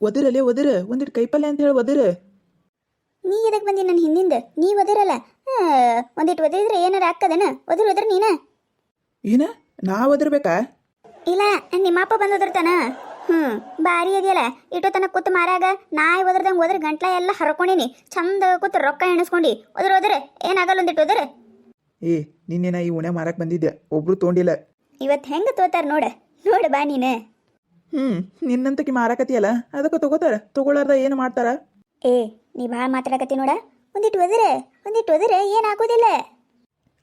ಒದಿರಲೇ ಒದಿರ ಒಂದಿಟ್ಟು ಕೈಪಲ್ಯ ಅಂತ ಹೇಳಿ ಒದಿರ. ನೀ ಎದಕ್ಕೆ ಬಂದಿ ನನ್ನ ಹಿಂದಿಂದ? ನೀ ಒದಿರಲ್ಲ. ಒಂದಿಟ್ಟು ಒದಿದ್ರೆ ಏನಾರ ಆಗ್ತದೇನ? ಒದಿರು ಒದ್ರ ನೀನ? ಏನ? ನಾ ಒದಿರ್ಬೇಕಾ? ಇಲ್ಲ ನಿಮ್ಮ ಅಪ್ಪ ಬಂದು ಹ್ಮ್ ಹ್ಞೂ ಬಾರಿ ಇದೆಯಲ್ಲ ಇಟ್ಟು ತನಕ ಕೂತು ಮಾರಾಗ ನಾಯಿ ಒದ್ರದಂಗ್ ಒದ್ರ ಗಂಟ್ಲ ಎಲ್ಲ ಹರ್ಕೊಂಡಿನಿ. ಚಂದ ಕೂತು ರೊಕ್ಕ ಎಣಿಸ್ಕೊಂಡು. ಒದ್ರ ಒದ್ರ ಏನಾಗಲ್ಲ ಒಂದಿಟ್ಟು ಒದ್ರ? ಏ ನಿನ್ನೆ ಈ ಉಣೆ ಮಾರಕ್ ಬಂದಿದ್ದೆ. ಒಬ್ರು ತೊಗೊಂಡಿಲ್ಲ ಇವತ್ತು ಹೆಂಗೆ ತೋತಾರ ನೋಡ. ನೋಡ ಬಾ ನೀನು. ಹ್ಮ್ ನಿನ್ನಂತಕಿ ಮಾರಾಕತಿಯಲ್ಲ ಅದಕ್ಕೆ ತಗೋತಾರ ತಗೋಳಾರ್ದ ಏನು ಮಾಡ್ತಾರ? ಏ ನೀ ಭಾಳ ಮಾತಾಡಕತ್ತಿ ನೋಡ. ಒಂದಿಟ್ಟು ಒದರೆ ಒಂದಿಟ್ಟು ಒದಿರೆ ಏನು ಹಾಕೋದಿಲ್ಲ?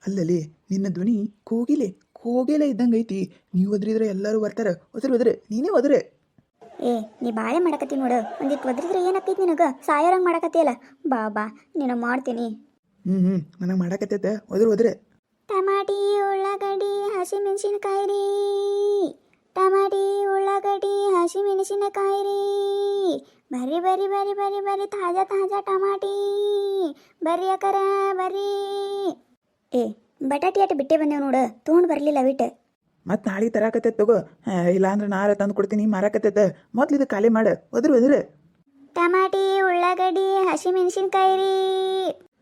ಅಲ್ಲಲ್ಲಿ ನಿನ್ನ ಧ್ವನಿ ಕೋಗಿಲೆ ಕೋಗಿಲೆ ಇದ್ದಂಗೆ ಐತಿ. ನೀವು ಒದ್ರಿದ್ರೆ ಎಲ್ಲರೂ ಬರ್ತಾರ ಒದ್ರ ಒದ್ರೆ ನೀನೇ ಒದ್ರೆ. ಏ ನೀ ಬಾಳೆ ಮಾಡಕತ್ತಿ ನೋಡು. ಒಂದಿಟ್ಟು ಒದ್ರಿದ್ರೆ ಏನಾಕೈತಿ ನಿನಗ? ಸಾಯೋರಂಗೆ ಮಾಡಕತ್ತಿಯಲ್ಲ ಬಾ ಬಾ ನೀನು ಮಾಡ್ತೀನಿ. ಹ್ಮ್ ಹ್ಮ್ ನನಗೆ ಮಾಡಕತ್ತೈತೆ ಒದ್ರ ಒದ್ರೆ. ಟಮಾಟಿ ಉಳ್ಳಾಗಡ್ಡಿ ಹಸಿಮೆಣಸಿನಕಾಯಿ ರೀ. ಟಮಾಟಿ ಉಳ್ಳಾಗಡ್ಡಿ ಹಸಿಮೆಣಸಿನಕಾಯಿ ರೀ ಬರ್ರಿ ಬರ್ರಿ ಬರ್ರಿ ಬರ್ರಿ ಬರ್ರಿ ತಾಜಾ ತಾಜಾ ಟಮಾಟಿ. ಬರ್ರಿ ಅಕ್ಕರ ಬರ್ರಿ. ಏ ಬಟಾಟಿ ಆಟ ಬಿಟ್ಟೆ ಬಂದೇವು ನೋಡು ತೊಗೊಂಡು ಬರಲಿಲ್ಲ ಬಿಟ್ಟೆ ಮತ್ತೆ ನಾಳೆ ತರಾಕತ್ತೈತೆ ತಗೋ. ಇಲ್ಲಾಂದ್ರೆ ನಾರ ತಂದು ಕೊಡ್ತೀನಿ ಮಾರಾಕತ್ತೈತೆ. ಮೊದ್ಲು ಇದು ಖಾಲಿ ಮಾಡ ಒದ್ರ ಒದ್ರು. ಟಮಾಟಿ ಉಳ್ಳಾಗಡ್ಡಿ ಹಸಿಮೆಣಸಿನಕಾಯಿ ರೀ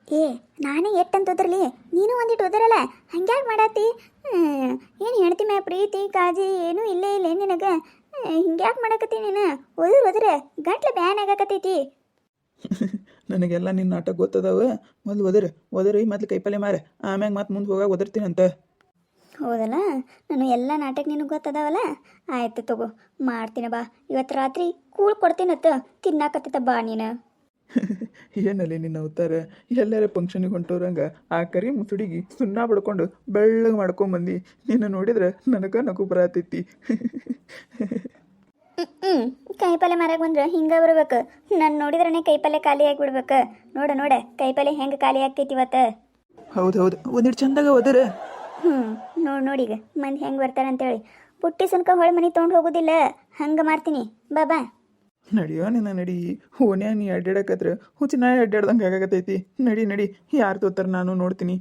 ಏ ನಾನೇ ಎಟ್ಟಂತ ಓದ್ರಲಿ ನೀನು ಒಂದಿಟ್ಟು ಓದರಲ್ಲ ಹಂಗ್ಯಾಕೆ ಮಾಡತ್ತಿ ಏನು ಹೇಳ್ತಿ ಮ್ಯಾ ಪ್ರೀತಿ ಕಾಜಿ ಏನೂ ಇಲ್ಲೇ ಇಲ್ಲ ನಿನಗೆ? ಹಿಂಗ್ಯಾಕೆ ಮಾಡಕತ್ತಿ ನೀನು? ಓದ್ರ ಹೋದ್ರೆ ಗಂಟ್ಲ ಬ್ಯಾನ್ ಆಗಕತ್ತೈತಿ. ನನಗೆಲ್ಲ ನಿನ್ನ ನಾಟಕ ಗೊತ್ತದಾವ? ಮೊದಲು ಒದರ್ ಒದರಿ ಮೊದ್ಲು ಕೈಪಲ್ಯ ಮಾರ. ಆಮ್ಯಾಗ ಮತ್ತೆ ಮುಂದೆ ಹೋಗಾಗ ಒದರ್ತೀನಂತ ಹೌದಲ್ಲ? ನಾನು ಎಲ್ಲ ನಾಟಕ ನಿನಗೆ ಗೊತ್ತದಾವಲ್ಲ? ಆಯ್ತು ತಗೋ ಮಾಡ್ತೀನಿ ಬಾ. ಇವತ್ತು ರಾತ್ರಿ ಕೂಳ್ ಕೊಡ್ತೀನತ್ತ ತಿನ್ನಾಕತ್ತೈತ ಬಾ ನೀನು. ಏನಲ್ಲಿ ನಿನ್ನ ಅವತಾರ ಎಲ್ಲರ ಫಂಕ್ಷನಿಗೆ ಹೊಂಟೋರಂಗ? ಆ ಕರಿ ಮುಸುಡಿಗೆ ಸುಣ್ಣ ಬಡ್ಕೊಂಡು ಬೆಳ್ಳಗೆ ಮಾಡ್ಕೊಂಬಂದು ನಿನ್ನ ನೋಡಿದ್ರೆ ನನಗೆ ನಗು ಬರತೈತಿ. ಹ್ಞೂ ಕೈಪಲ್ಲೆ ಮಾರಾಗ ಬಂದ್ರೆ ಹಿಂಗೆ ಬರ್ಬೇಕು. ನಾನು ನೋಡಿದ್ರನೆ ಕೈಪಲ್ಲೆ ಖಾಲಿ ಆಗಿಬಿಡ್ಬೇಕು. ನೋಡ ನೋಡ. ಕೈಪಲ್ಲೆ ಹೆಂಗೆ ಖಾಲಿ ಆಗ್ತೈತಿ ಇವತ್ತು? ಹೌದು ಹೌದು. ಒಂದಿಟ್ಟು ಚಂದಾಗ ಒದರ ಹ್ಞೂ ನೋಡಿ ನೋಡೀಗ ಮಂದಿ ಹೆಂಗೆ ಬರ್ತಾರೆ ಅಂತೇಳಿ ಪುಟ್ಟಿ ಸುನ್ಕ ಹೊಳೆ ಮನೆ ತೊಗೊಂಡು ಹೋಗೋದಿಲ್ಲ. ಹಂಗೆ ಮಾಡ್ತೀನಿ. ಬಾಬಾ ನಡಿಯೋ ನಿನ್ನ ನಡಿ. ಓನ್ಯಾ ನೀ ಅಡ್ಡಾಡಕತ್ರ ಹುಚ್ಚಿ ನಾ ಅಡ್ಡಾಡ್ದಂಗೆ ಆಗಾಕತ್ತೈತಿ. ನಡಿ ನಡಿ. ಯಾರು ತೋತಾರ ನಾನು ನೋಡ್ತೀನಿ.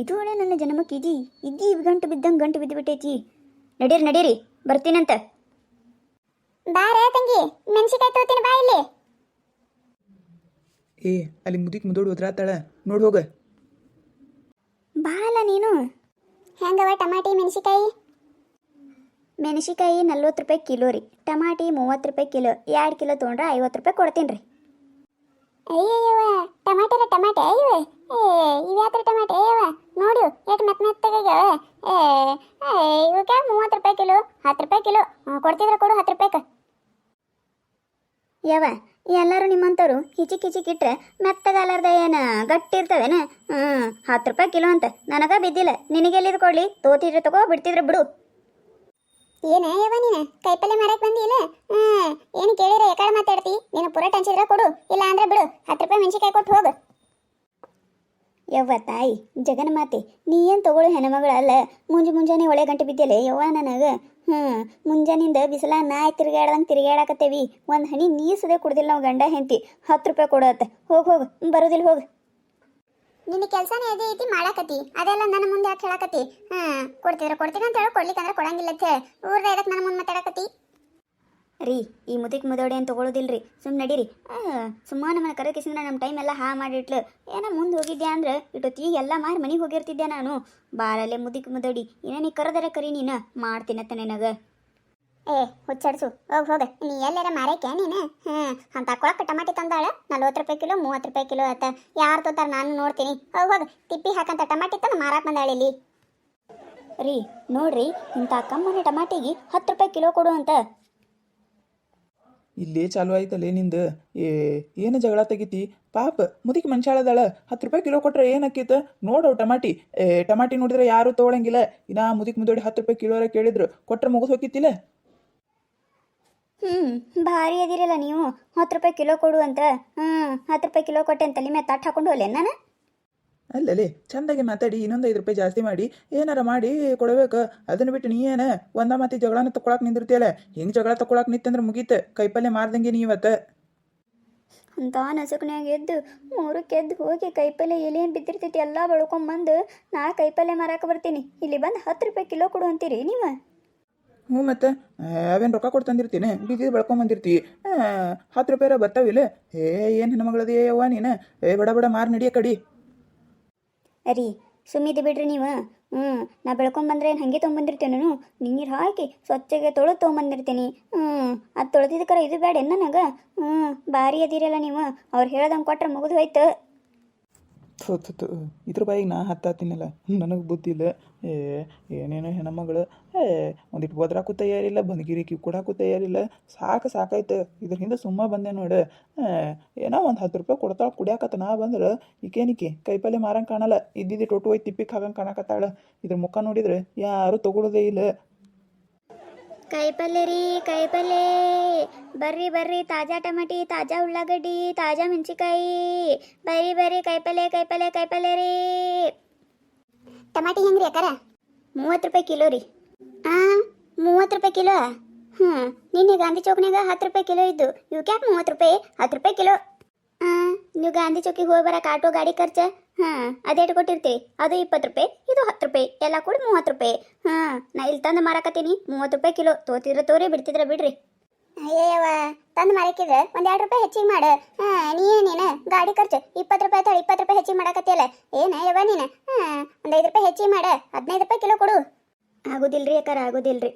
ಇದು ಒಳ್ಳೆ ನನ್ನ ಜನ್ಮ ಕಿಜಿ ಇದ್ದಿ ಗಂಟು ಬಿದ್ದಂಗೆ ಗಂಟು ಬಿದ್ದು ಬಿಟ್ಟೈತಿ ನಡೀರಿ ನಡೀರಿ. ಬರ್ತೀನಂತ. ಬಾರ ತಂಗಿ. ಮೆಣಸಿಕಾಯಿ ತೋತೀನಿ ಬಾ ಇಲ್ಲಿ. ಏ ಅಲ್ಲಿ ಮುದಿಕ್ ಮುದೋಡು ಒದ್ರಾತಾಳ. ನೋಡ್ ಹೋಗ. ಬಾಲ ನೀನು. ಹೆಂಗವ ಟಮಾಟಿ ಮೆಣಸಿಕಾಯಿ ಮೆಣಸಿಕಾಯಿ ನಲ್ವತ್ತು ರೂಪಾಯಿ ಕಿಲೋ ರೀ. ಟಮಾಟಿ ಮೂವತ್ತು ರೂಪಾಯಿ ಕಿಲೋ. ಎರಡು ಕಿಲೋ ತೊಗೊಂಡ್ರೆ ಐವತ್ತು ರೂಪಾಯಿ ಕೊಡ್ತೀನಿ ರೀ. ಅಯ್ಯಯ್ಯವ ಟಮಾಟರ ಟಮಾಟೆ ಅಯ್ಯವ ಏ ಇವ್ಯಾತ್ರ ಟಮಾಟೆ ಅಯ್ಯವ ನೋಡು ಎಷ್ಟು ಮೆತ್ತ ಮೆತ್ತಗಾಗ್ಯಾವ. ಏ ಇವಕ್ಕೆ ಮೂವತ್ತು ರೂಪಾಯಿ ಕಿಲೋ ಹತ್ತು ರೂಪಾಯಿ ಕಿಲೋ. ಕೊಡ್ತಿದ್ರೆ ಕೊಡು ಹತ್ತು ರೂಪಾಯಿಗೆ ಯವ ಎಲ್ಲರೂ ನಿಮ್ಮಂಥವ್ರು ಹಿಚಿಕ್ ಹಿಚಿಕ್ ಇಟ್ರೆ ಮೆತ್ತಗಾಲಾರ್ದ ಏನು ಗಟ್ಟಿ ಇರ್ತವೇನ ಹ್ಞೂ ಹತ್ತು ರೂಪಾಯಿ ಕಿಲೋ ಅಂತ. ನನಗ ಬಿದ್ದಿಲ್ಲ. ನಿನಗೆಲ್ಲಿದು ಕೊಡ್ಲಿ? ತೋತಿದ್ರೆ ತಗೋ ಬಿಡ್ತಿದ್ರೆ ಬಿಡು. ಏನ ಯವ ನೀನು? ಕೈಪಲ್ಲೆ ಮಾರಕ್ ಬಂದಿಲ್ಲ? ಹ್ಮ್. ಏನು ಕೇಳಿರ ಯಾಕಡೆ ಮಾತಾಡ್ತಿ? ನೀನು ಪುರ ಟಂಚಿದ್ರೆ ಕೊಡು. ಇಲ್ಲ ಅಂದ್ರೆ ಬಿಡು. ಹತ್ತು ರೂಪಾಯಿ ಮೆಣಸಿಕಾಯಿ ಕೊಟ್ಟು ಹೋಗು. ಯವ್ವ ತಾಯಿ, ಜಗನ್ ಮಾತೆ, ನೀ ಏನು ತಗೊಳು ಹೆಣ್ಮಗಳಲ್ಲ? ಮುಂಜೆ ಮುಂಜಾನೆ ಒಳೆ ಗಂಟೆ ಬಿದ್ದಿಲ್ಲ ಯವ್ವ ನನಗ? ಹ್ಮ್. ಮುಂಜಾನಿಂದ ಬಿಸಿಲ ನಾಯಿ ತಿರುಗಾಡ್ದಂಗೆ ತಿರುಗಾಡಕತ್ತೇವಿ ಒಂದು ಹನಿ ನೀರು ಸದೇ ಕುಡ್ದಿಲ್ಲ ನಾವು ಗಂಡ ಹೆಂಡತಿ. ಹತ್ತು ರೂಪಾಯಿ ಕೊಡತ್ತ. ಹೋಗಿ ಹೋಗು, ಬರೋದಿಲ್ಲ ಹೋಗು. ನಿನ್ನ ಕೆಲಸನೇ ಅದೇ ಐತಿ ಮಾಡಾಕತಿ ಅದೆಲ್ಲ ನನ್ನ ಮುಂದೆ ಯಾಕೆ ಹೇಳಾಕತಿ ಹಾ, ಕೊಡ್ತಿದ್ರ ಕೊಡ್ತೀನಿ ಅಂತ ಹೇಳಿ ಕೊಡ್ಲಿಕ್ಕೆ ಅಂದ್ರೆ ಕೊಡಂಗಿಲ್ಲ ಅಂತ ಹೇಳಿ. ಊರ್ದ ಇದಕ್ಕೆ ನನ್ನ ಮುಂದೆ ಮಾತಾಡಕತಿ ರೀ, ಈ ಮುದಿಕ್ ಮುದೋಡಿ ಅಂತ ತೊಗೊಳೋದಿಲ್ರಿ. ಸುಮ್ ನಡೀರಿ. ಸುಮ್ಮನೆ ನಮ್ಮನ್ನ ಕರಕಿಸಿದ್ರೆ ನಮ್ಮ ಟೈಮ್ ಎಲ್ಲ ಹಾ ಮಾಡಿಟ್ಲು. ಏನೋ ಮುಂದೆ ಹೋಗಿದ್ದೆ ಅಂದ್ರೆ ಇಟ್ಟೊತ್ತಿಗೆ ಎಲ್ಲ ಮಾರಿ ಮನೆಗೆ ಹೋಗಿರ್ತಿದ್ದೆ ನಾನು. ಬಾರಲ್ಲೇ ಮುದಿಕ್ ಮುದೋಡಿ, ಏನ ನೀ ಕರೆದರೆ ಕರಿ ನೀನು? ಮಾಡ್ತೀನತ್ತ ನಿನಗೆ ಏ, ಹುಚ್ಚಾಡ್ಸು. ಹೋಗಿ, ಹೋಗ. ನೀ ಎಲ್ಲಾರ ಮಾರಕ್ಕೆ ನೀನು? ಹ್ಞೂ ಅಂತ ಕೊಳಕ್ಕೆ ಟಮಾಟಿ ತಂದಾಳ. ನಲ್ವತ್ತು ರೂಪಾಯಿ ಕಿಲೋ, ಮೂವತ್ತು ರೂಪಾಯಿ ಕಿಲೋ ಆತ ಯಾರು ತೋತಾರ ನಾನು ನೋಡ್ತೀನಿ. ಹೋಗಿ, ಹೋಗ. ತಿಪ್ಪಿ ಹಾಕಂತ ಟಮಾಟಿ ತಂದು ಮಾರಾಕ್ ಇಲ್ಲಿ. ರೀ, ನೋಡ್ರಿ, ಇಂಥ ಕಮ್ಮನ ಟಮಾಟಿಗೆ ಹತ್ತು ರೂಪಾಯಿ ಕಿಲೋ ಕೊಡು ಅಂತ. ಇಲ್ಲೇ ಚಾಲು ಆಯ್ತಲ್ಲೇ ನಿಂದು? ಏ, ಏನು ಜಗಳ ತೆಗಿತಿ? ಪಾಪ, ಮುದಿಕ್ ಮನುಷ್ಯಾಳದಾಳ ಹತ್ತು ರೂಪಾಯಿ ಕಿಲೋ ಕೊಟ್ರೆ ಏನಕ್ಕಿತ ನೋಡವ್ ಟಮಾಟಿ. ಏ, ಟಮಾಟಿ ನೋಡಿದ್ರೆ ಯಾರು ತೊಗೊಳಂಗಿಲ್ಲ. ಇನ್ನ ಮುದಿಕ್ ಮುದೋಡಿ ಹತ್ತು ರೂಪಾಯಿ ಕಿಲೋರ ಕೇಳಿದ್ರು. ಕೊಟ್ರೆ ಮುಗಿದು ಹೋಗಿತ್ತಿಲ್ಲ? ಹ್ಞೂ ಭಾರಿ ಅದಿರಲ್ಲ ನೀವು. ಹತ್ತು ರೂಪಾಯಿ ಕಿಲೋ ಕೊಡು ಅಂತ. ಹ್ಞೂ ಹತ್ತು ರೂಪಾಯಿ ಕಿಲೋ ಕೊಟ್ಟೆ ಅಂತ ಮೇಲೆ ತಟ್ಟು ಹಾಕೊಂಡು ಹೋಗ್ಲೆ ನಾನು ಅಲ್ಲಲ್ಲಿ ಚಂದಾಗಿ ಮಾತಾಡಿ ಇನ್ನೊಂದು ಐದು ರೂಪಾಯಿ ಜಾಸ್ತಿ ಮಾಡಿ ಏನಾರ ಮಾಡಿ ಕೊಡಬೇಕು. ಅದನ್ನು ಬಿಟ್ಟು ನೀ ಏನ ಒಂದ ಮಾತಿ ಜಗಳನ ತಕೊಳಕ್ ನಿಂದಿರ್ತೀಯಲ್ಲ? ಹೆಂಗ್ ಜಗಳ ತಕೊಳಕ್ ನಿಂತಂದ್ರೆ ಮುಗೀತು. ಕೈಪಲ್ಯ ಮಾರ್ದಂಗೆ ನೀ ಇವತ್ತು. ಅಂತ ನಸುಕನ್ಯಾಗ ಎದ್ದು ಮೂರಕ್ಕೆ ಎದ್ದು ಹೋಗಿ ಕೈಪಲ್ಯ ಎಲೆಯನ್ನು ಬಿದ್ದಿರ್ತೈತಿ ಎಲ್ಲ ಬಳ್ಕೊಂಬಂದು ನಾ ಕೈಪಲ್ಯ ಮಾರಾಕ ಬರ್ತೀನಿ. ಇಲ್ಲಿ ಬಂದು ಹತ್ತು ರೂಪಾಯಿ ಕಿಲೋ ಕೊಡು ಅಂತೀರಿ ನೀವು? ಹ್ಞೂ ಮತ್ತೆ. ಅವೇನು ರೊಕ್ಕ ಕೊಟ್ಟು ತಂದಿರ್ತೀನಿ. ಬೀದಿ ಬೆಳ್ಕೊಂಬಂದಿರ್ತಿ ಹತ್ತು ರೂಪಾಯಿ ಬರ್ತಾವಿಲ್ಲ ಏ, ಏನು ಹೆಣ್ಮಗಳದೇ ಅವ್ವ ನೀನು? ಏ, ಬಡ ಬಡ, ಮಾರು ನಡಿಯ ಕಡಿ. ಅರಿ ಸುಮ್ಮಿದ್ದು ಬಿಡ್ರಿ ನೀವು. ಹ್ಞೂ, ನಾ ಬೆಳ್ಕೊಂಬಂದ್ರೆ ಏನು ಹಾಗೆ ತೊಗೊಂಬಂದಿರ್ತೇನೆ ನೀರು ಹಾಕಿ ಸ್ವಚ್ಛಗೆ ತೊಳೆದು ತೊಗೊಂಬಂದಿರ್ತೀನಿ. ಹ್ಞೂ, ಅದು ತೊಳೆದಿದ್ದಕ್ಕಾರ ಇದು ಬೇಡ ನನಗೆ ಹ್ಞೂ, ಭಾರಿ ಅದಿರಲ್ಲ ನೀವು. ಅವ್ರು ಹೇಳ್ದಂಗೆ ಕೊಟ್ರೆ ಮುಗಿದು ಹೋಯ್ತು. ಥು ಇದ್ರ ಬಾಯಿಗೆ ನಾ ಹತ್ತಾತಿನಲ್ಲ. ನನಗೆ ಬುದ್ಧಿ ಇಲ್ಲ. ಏ, ಏನೇನೋ ಹೆಣ್ಮಗಳು, ಏ ಒಂದಿಟ್ಟು ಒದ್ರಾಕು ತಯಾರಿಲ್ಲ ಬಂದ್ಗಿರಿಕಿ ಕೊಡಾಕು ತಯಾರಿಲ್ಲ. ಸಾಕು, ಸಾಕಾಯ್ತು. ಇದ್ರ ಹಿಂದೆ ಸುಮ್ಮ ಬಂದೆ ನೋಡು. ಏನೋ ಒಂದು ಹತ್ತು ರೂಪಾಯಿ ಕೊಡ್ತಾಳೆ ಕುಡಿಯಾಕತ್ತ ನಾ ಬಂದ್ರೆ ಈಕೇನಿಕೆ ಕೈಪಲ್ಲೆ ಮಾರಂಗೆ ಕಾಣಲ್ಲ. ಇದ್ದಿದ್ದು ಟೊಟ್ಟು ಹೋಯ್ ತಿಪ್ಪಿಗೆ ಹಾಕಂಗೆ ಕಾಣಕತ್ತಾಳ. ಇದ್ರ ಮುಖ ನೋಡಿದ್ರೆ ಯಾರು ತಗೊಳ್ಳೋದೇ ಇಲ್ಲ. ಕಾಯಿಪಲ್ಲೆ ರೀ ಕಾಯಿಪಲ್ಲೆ ಬರ್ರಿ ಬರ್ರಿ ತಾಜಾ ಟಮಾಟಿ ತಾಜಾ ಉಳ್ಳಾಗಡ್ಡಿ ತಾಜಾ ಮೆಣಸಿಕಾಯಿ ಬರ್ರಿ ಬರ್ರಿ ಕಾಯಿಪಲ್ಲೆ ಕಾಯಿಪಲ್ಲೆ ಕಾಯಿಪಲ್ಲೆ ರೀ. ಟಮಾಟಿ ಹೆಂಗ್ರಿ ಅಕ್ಕಾರ? ಮೂವತ್ತು ರೂಪಾಯಿ ಕಿಲೋ ರೀ. ಹಾಂ ಮೂವತ್ತು ರೂಪಾಯಿ ಕಿಲೋ? ಹ್ಞೂ ನಿನ್ನೆ ಗಾಂಧಿ ಚೌಕ್ನಾಗ ಹತ್ತು ರೂಪಾಯಿ ಕಿಲೋ ಇದ್ದು. ಇವಕ್ಕೆ ಯಾಕೆ ಮೂವತ್ತು ರೂಪಾಯಿ? ಹತ್ತು ರೂಪಾಯಿ ಕಿಲೋ. ಹಾಂ ನೀವು ಗಾಂಧಿ ಚೌಕಿಗೆ ಹೋಗಿ ಬರಕ್ಕೆ ಆಟೋ ಗಾಡಿ ಖರ್ಚು? ಹಾಂ ಅದೇಟು ಕೊಟ್ಟಿರ್ತೀವಿ ಅದು ಇಪ್ಪತ್ತು ರೂಪಾಯಿ ಇದು ಹತ್ತು ರೂಪಾಯಿ ಎಲ್ಲ ಕೂಡ ಮೂವತ್ತು ರೂಪಾಯಿ. ಹಾಂ ನಾ ಇಲ್ಲಿ ತಂದು ಮಾರಾಕತ್ತೀನಿ. ಮೂವತ್ತು ರೂಪಾಯಿ ಕಿಲೋ ತೋತಿದ್ರೆ ತೋರಿ ಬಿಡ್ತಿದ್ರೆ ಬಿಡ್ರಿ. ಅಯ್ಯವ ತಂದು ಮಾರಕ್ಕಿದ್ರೆ ಒಂದು ಎರಡು ರೂಪಾಯಿ ಹೆಚ್ಚಿಗೆ ಮಾಡು. ಹಾಂ ನೀ ಏನೇನು ಗಾಡಿ ಖರ್ಚು ಇಪ್ಪತ್ತು ರೂಪಾಯಿ ಅಥವಾ ಇಪ್ಪತ್ತು ರೂಪಾಯಿ ಹೆಚ್ಚಿಗೆ ಮಾಡಾಕತ್ತಿಯಲ್ಲ? ಏನು ಯವ್ವ ನೀನು? ಹಾಂ ಒಂದು ಐದು ರೂಪಾಯಿ ಹೆಚ್ಚಿಗೆ ಮಾಡು. ಹದಿನೈದು ರೂಪಾಯಿ ಕಿಲೋ ಕೊಡು. ಆಗೋದಿಲ್ರಿ ಯಾಕಾರ ಆಗೋದಿಲ್ರಿ.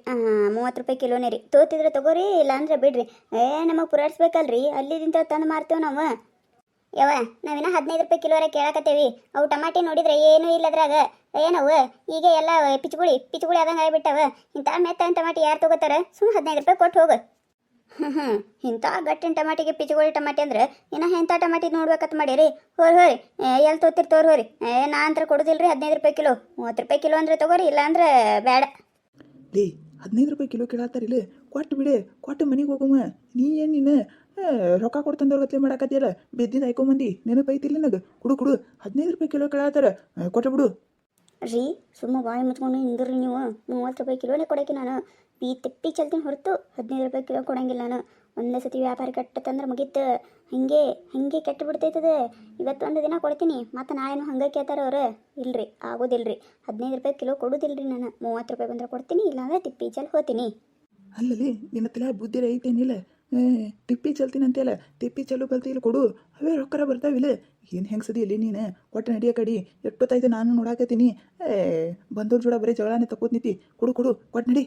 ಮೂವತ್ತು ರೂಪಾಯಿ ಕಿಲೋನೇ ರೀ ತೋತಿದ್ರೆ ತಗೋರಿ ಇಲ್ಲಾಂದ್ರೆ ಬಿಡ್ರಿ. ಏ ನಮಗೆ ಪುರಾಡ್ಸ್ಬೇಕಲ್ರಿ. ಅಲ್ಲಿದಿಂದ ತಂದು ಮಾರ್ತೇವೆ ನಾವು. ಯವ್ವ ನಾವಿನ ಹದಿನೈದು ರೂಪಾಯಿ ಕಿಲೋರ ಕೇಳಕತ್ತೇವಿ. ಅವು ಟಮಾಟಿ ನೋಡಿದ್ರೆ ಏನೂ ಇಲ್ಲ ಅದ್ರಾಗ. ಏನವು ಈಗ ಎಲ್ಲ ಪಿಚ್ಗುಳಿ ಪಿಚ್ಗುಳಿ ಆದಂಗೆ ಆಗಿಬಿಟ್ಟವ. ಇಂಥ ಮೆತ್ತ ಟಮಾಟಿ ಯಾರು ತಗೋತಾರ? ಸುಮ್ಮನೆ ಹದಿನೈದು ರೂಪಾಯಿ ಕೊಟ್ಟು ಹೋಗು. ಹ್ಞೂ ಹ್ಞೂ ಇಂಥ ಗಟ್ಟಿನ ಟಮಾಟಿಗೆ ಪಿಚ್ಗುಳಿ ಟಮಾಟಿ ಅಂದ್ರೆ ಇನ್ನು ಎಂಥ ಟಮಾಟಿ ನೋಡ್ಬೇಕಂತ ಮಾಡಿರಿ? ಹೋರಿ ಹೋರಿ ಎಲ್ಲಿ ತೋತಿರ್ ತೋರಿ ಹೋರಿ. ಏ, ನಾ ಕೊಡೋದಿಲ್ಲ ಕೊಡೋದಿಲ್ರಿ ಹದಿನೈದು ರೂಪಾಯಿ ಕಿಲೋ. ಮೂವತ್ತು ರೂಪಾಯಿ ಕಿಲೋ ಅಂದ್ರೆ ತಗೋರಿ, ಇಲ್ಲ ಅಂದ್ರೆ ಬೇಡ ಲೇ, ಹದಿನೈದು ರೂಪಾಯಿ ಕಿಲೋ ಕೇಳತ್ತಾರಿಲ್ಲ ಕೊಟ್ಟು ಬಿಡೆ ಕೊಟ್ಟು ಮನೆಗೆ ಹೋಗುಮ ನೀ ಏನು ನೀನು ರೊಕ್ಕ ಕೊಡ್ತಂದವ್ರು ಗತ್ಲೆ ಮಾಡಾಕತ್ತಿಯಲ್ಲ? ಬಿದ್ದಿದ್ದು ಆಯ್ಕೊಂಬಂದಿ ನೆನಪೈತಿಲ್ಲ ನನಗೆ? ಕುಡು ಕುಡು ಹದಿನೈದು ರೂಪಾಯಿ ಕಿಲೋ ಕೇಳತ್ತಾರ ಕೊಟ್ಟಬಿಡು ರೀ ಸುಮ್ಮ ಬಾಯಿ ಮುಚ್ಕೊಂಡು ನಿಂದ್ರಿ ನೀವು. ಮೂವತ್ತು ರೂಪಾಯಿ ಕಿಲೋನೇ ಕೊಡೋಕೆ ನಾನು. ಪೀ ತಿಪ್ಪಿ ಚಲ್ತೀನಿ ಹೊರತು ಹದಿನೈದು ರೂಪಾಯಿ ಕಿಲೋ ಕೊಡಂಗಿಲ್ಲ ನಾನು. ಒಂದೇ ಸತಿ ವ್ಯಾಪಾರ ಕೆಟ್ಟತಂದ್ರೆ ಮುಗೀತು. ಹಾಗೆ ಹಾಗೆ ಕೆಟ್ಟು ಬಿಡ್ತೈತದೆ. ಇವತ್ತು ಒಂದು ದಿನ ಕೊಡ್ತೀನಿ. ಮತ್ತು ನಾಳೆನೂ ಹಂಗೆ ಕೇಳ್ತಾರೆ ಅವ್ರು. ಇಲ್ರಿ ಆಗೋದಿಲ್ರಿ. ಹದಿನೈದು ರೂಪಾಯಿ ಕಿಲೋ ಕೊಡೋದಿಲ್ರಿ ನಾನು. ಮೂವತ್ತು ರೂಪಾಯಿ ಬಂದ್ರೆ ಕೊಡ್ತೀನಿ ಇಲ್ಲಾಂದ್ರೆ ತಿಪ್ಪಿ ಚಲ್ ಹೋತೀನಿ. ಅಲ್ಲಲ್ಲಿ ನಿನ್ನ ತಲೆ ಬುದ್ಧಿ ಐತೇನಿಲ್ಲ. ಏ, ತಿಪ್ಪಿ ಚಲ್ತೀನಿ ಅಂತೆಲ್ಲ ತಿಪ್ಪಿ ಚಲು ಬಲ್ತಿಲ್ಲ ಕೊಡು. ಅವೇ ರೊಕ್ಕರ ಬರ್ತಾವಿಲ್ಲ ಏನು ಹೆಂಗ್ಸದಿ ಇಲ್ಲಿ ನೀನು? ಒಟ್ಟು ನಡಿಯ ಕಡಿ, ಎಷ್ಟೊತ್ತಾಯ್ತು ನಾನು ನೋಡಾಕತ್ತೀನಿ. ಏ ಬಂದವ್ರ ಜೋಡ ಬರೀ ಜಗಳಾನೆ ತಕೋತ್ ನಿಂತಿ. ಕೊಡು ಕೊಡು ಕೊಟ್ಟು ನಡಿ.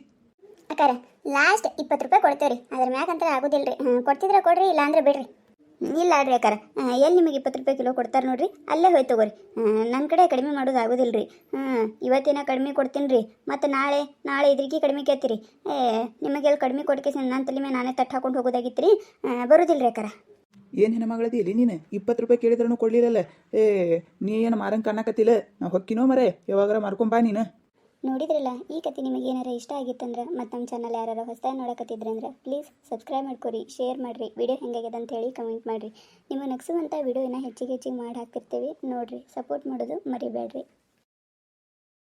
ಅಕ್ಕಾರ ಲಾಸ್ಟ್ ಇಪ್ಪತ್ತು ರೂಪಾಯಿ ಕೊಡ್ತೇವೆ ರೀ ಅದ್ರ ಆಗೋದಿಲ್ಲ ರೀ ಕೊಡ್ತಿದ್ರೆ ಕೊಡ್ರಿ, ಇಲ್ಲಾಂದ್ರೆ ಬಿಡ್ರಿ. ಇಲ್ಲ ರೀ ಅಕ್ಕಾರ. ಎಲ್ಲಿ ನಿಮಗೆ ಇಪ್ಪತ್ತು ರೂಪಾಯಿ ಕಿಲೋ ಕೊಡ್ತಾರೆ ನೋಡ್ರಿ? ಅಲ್ಲೇ ಹೋಯ್ತು ತಗೋರಿ. ನನ್ನ ಕಡೆ ಕಡಿಮೆ ಮಾಡೋದು ಆಗೋದಿಲ್ಲ ರೀ ಹ್ಞೂ ಇವತ್ತಿನ ಕಡಿಮೆ ಕೊಡ್ತೀನಿ ರೀ ಮತ್ತು ನಾಳೆ ನಾಳೆ ಇದ್ರಿಗೆ ಕಡಿಮೆ ಕೇಳ್ತೀರಿ. ಏ, ನಿಮಗೆ ಎಲ್ಲಿ ಕಡಿಮೆ ಕೊಡ್ಕೇಸಿ ನನ್ನ ತಲೆ ಮೇಲೆ ನಾನೇ ತಟ್ಟು ಹಾಕೊಂಡು ಹೋಗೋದಾಗಿತ್ತು ರೀ ಬರೋದಿಲ್ಲ ರೀ ಅಕ್ಕಾರ. ಏನು ಹೆಣ್ಮಗಳದಿ ಇಲ್ಲಿ ನೀನು? ಇಪ್ಪತ್ತು ರೂಪಾಯಿ ಕೇಳಿದ್ರೂ ಕೊಡಲಿಲ್ಲಲ್ಲ. ಏ, ನೀ ಏನು ಮಾರಂಗೆ ಕಾಣಕತ್ತಿಲ್ಲ ಹೊಕ್ಕಿನೋ ಮರೆ? ಯಾವಾಗಾರ ಮಾರ್ಕೊಂಬಾ ನೀನು. ನೋಡಿದ್ರಲ್ಲ, ಈ ಕತೆ ನಿಮಗೆ ಏನಾರ ಇಷ್ಟ ಆಗಿತ್ತಂದ್ರೆ ಮತ್ತು ನಮ್ಮ ಚಾನಲ್ ಯಾರು ಹೊಸದಾಗಿ ನೋಡಕತ್ತಿದ್ರೆ ಅಂದ್ರೆ ಪ್ಲೀಸ್ ಸಬ್ಸ್ಕ್ರೈಬ್ ಮಾಡ್ಕೊರಿ ಶೇರ್ ಮಾಡಿರಿ ವಿಡಿಯೋ ಹೆಂಗಾಗಿದೆ ಅಂತ ಹೇಳಿ ಕಮೆಂಟ್ ಮಾಡಿರಿ. ನಿಮ್ಮ ನಗಿಸುವಂಥ ವಿಡಿಯೋನ ಹೆಚ್ಚಿಗೆ ಹೆಚ್ಚಿಗೆ ಮಾಡಿ ಹಾಕ್ತಿರ್ತೀವಿ. ನೋಡಿರಿ ಸಪೋರ್ಟ್ ಮಾಡೋದು ಮರಿಬೇಡ್ರಿ